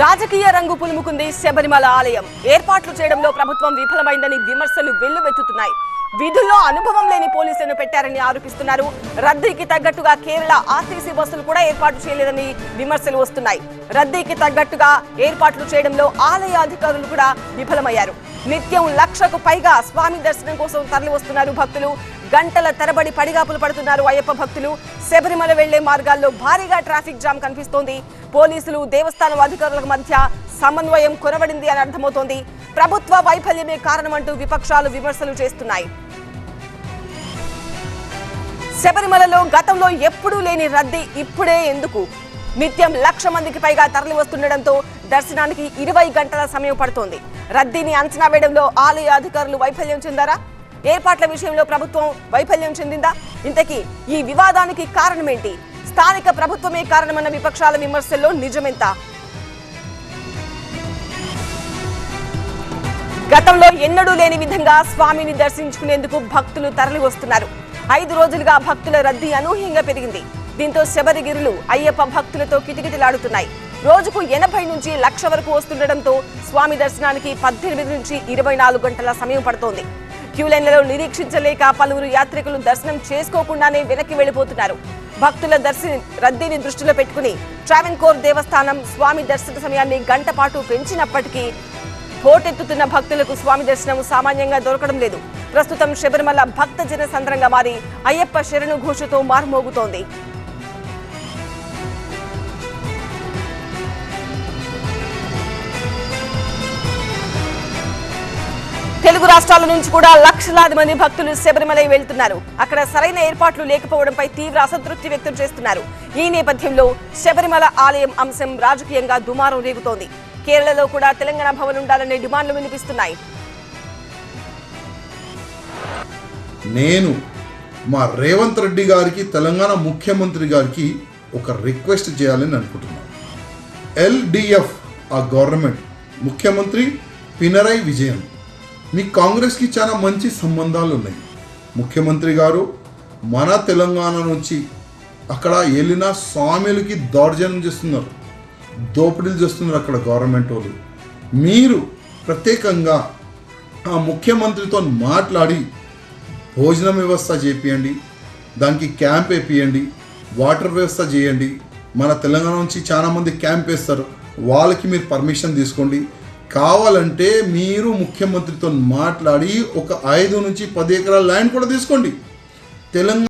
రాజకీయ రంగు పులుముకుంది శబరిమల ఆలయం. ఏర్పాట్లు చేయడంలో ప్రభుత్వం విఫలమైందని విమర్శలు వెల్లువెత్తుతున్నాయి. విధుల్లో అనుభవం లేని పోలీసులను పెట్టారని ఆరోపిస్తున్నారు. రద్దీకి తగ్గట్టుగా కేరళ ఆర్టీసీ బస్సులు కూడా ఏర్పాటు చేయలేదని విమర్శలు వస్తున్నాయి. రద్దీకి తగ్గట్టుగా ఏర్పాట్లు చేయడంలో ఆలయ అధికారులు కూడా విఫలమయ్యారు. నిత్యం లక్షకు పైగా స్వామి దర్శనం కోసం తరలి వస్తున్నారు భక్తులు. గంటల తరబడి పడిగాపులు పడుతున్నారు అయ్యప్ప భక్తులు. శబరిమల వెళ్ళే మార్గాల్లో భారీగా ట్రాఫిక్ జామ్ కనిపిస్తోంది. పోలీసులు దేవస్థానం అధికారుల మధ్య సమన్వయం కొరవడింది అని అర్థమవుతోంది. ప్రభుత్వ వైఫల్యమే కారణమంటూ విపక్షాలు విమర్శలు చేస్తున్నాయి. శబరిమలలో గతంలో ఎప్పుడూ లేని రద్దీ ఇప్పుడే ఎందుకు? నిత్యం లక్ష మందికి పైగా తరలి వస్తుండటంతో దర్శనానికి ఇరవై గంటల సమయం పడుతోంది. రద్దీని అంచనా వేయడంలో ఆలయ అధికారులు వైఫల్యం చెందారా? ఏర్పాట్ల విషయంలో ప్రభుత్వం వైఫల్యం చెందిందా? ఇంతకీ ఈ వివాదానికి కారణమేంటి? స్థానిక ప్రభుత్వమే కారణమన్న విపక్షాల విమర్శల్లో నిజమెంత? గతంలో ఎన్నడూ లేని విధంగా స్వామిని దర్శించుకునేందుకు భక్తులు తరలి వస్తున్నారు ఐదు రోజులుగా భక్తుల రద్దీ అనూహ్యంగా పెరిగింది. దీంతో శబరిగిరులు అయ్యప్ప భక్తులతో కిటకిటలాడుతున్నాయి. రోజుకు ఎనభై నుంచి లక్ష వరకు వస్తుండటంతో స్వామి దర్శనానికి పద్దెనిమిది నుంచి ఇరవై నాలుగు గంటల సమయం పడుతోంది. క్యూ లైన్లలో నిరీక్షించలేక పలువురు యాత్రికులు దర్శనం చేసుకోకుండానే వెనక్కి వెళ్ళిపోతున్నారు భక్తుల దర్శన రద్దీని దృష్టిలో పెట్టుకుని ట్రావెన్కోర్ దేవస్థానం స్వామి దర్శన సమయాన్ని గంట పాటు పెంచినప్పటికీ పోటెత్తుతున్న భక్తులకు స్వామి దర్శనం సామాన్యంగా దొరకడం లేదు. ప్రస్తుతం శబరిమల భక్త జన సంద్రంగా మారి అయ్యప్ప శరణు ఘోషతో మారుమోగుతోంది. తెలుగు రాష్ట్రాల నుంచి కూడా లక్షలాది మంది భక్తులు శబరిమలై వెళ్తున్నారు. అక్కడ సరైన ఏర్పాట్లు లేకపోవడంపై తీవ్ర అసంతృప్తి వ్యక్తం చేస్తున్నారు. ఈ నేపథ్యంలో శబరిమల ఆలయం అంశం రాజకీయంగా దుమారం రేగుతోంది. కేరళలో కూడా తెలంగాణ భవన్ ఉండాలనే డిమాండ్లు వినిపిస్తున్నాయి. నేను మా రేవంత్ రెడ్డి గారికి తెలంగాణ ముఖ్యమంత్రి గారికి ఒక రిక్వెస్ట్ చేయాలని అనుకుంటున్నాను ఎల్డిఎఫ్ ఆ గవర్నమెంట్ ముఖ్యమంత్రి పినరై విజయన్ మీ కాంగ్రెస్కి చాలా మంచి సంబంధాలు ఉన్నాయి ముఖ్యమంత్రి గారు మన తెలంగాణ నుంచి అక్కడ వెళ్ళిన స్వామిలకి దౌర్జన్యం చేస్తున్నారు. దోపిడీలు చేస్తున్నారు అక్కడ గవర్నమెంట్ వాళ్ళు. మీరు ప్రత్యేకంగా ఆ ముఖ్యమంత్రితో మాట్లాడి భోజనం వ్యవస్థ చేపియండి దానికి క్యాంప్ వేపియండి వాటర్ వ్యవస్థ చేయండి. మన తెలంగాణ నుంచి చాలామంది క్యాంప్ వేస్తారు. వాళ్ళకి మీరు పర్మిషన్ తీసుకోండి. కావాలంటే మీరు ముఖ్యమంత్రితో మాట్లాడి ఒక ఐదు నుంచి పది ఎకరాల ల్యాండ్ కూడా తీసుకోండి. తెలంగాణ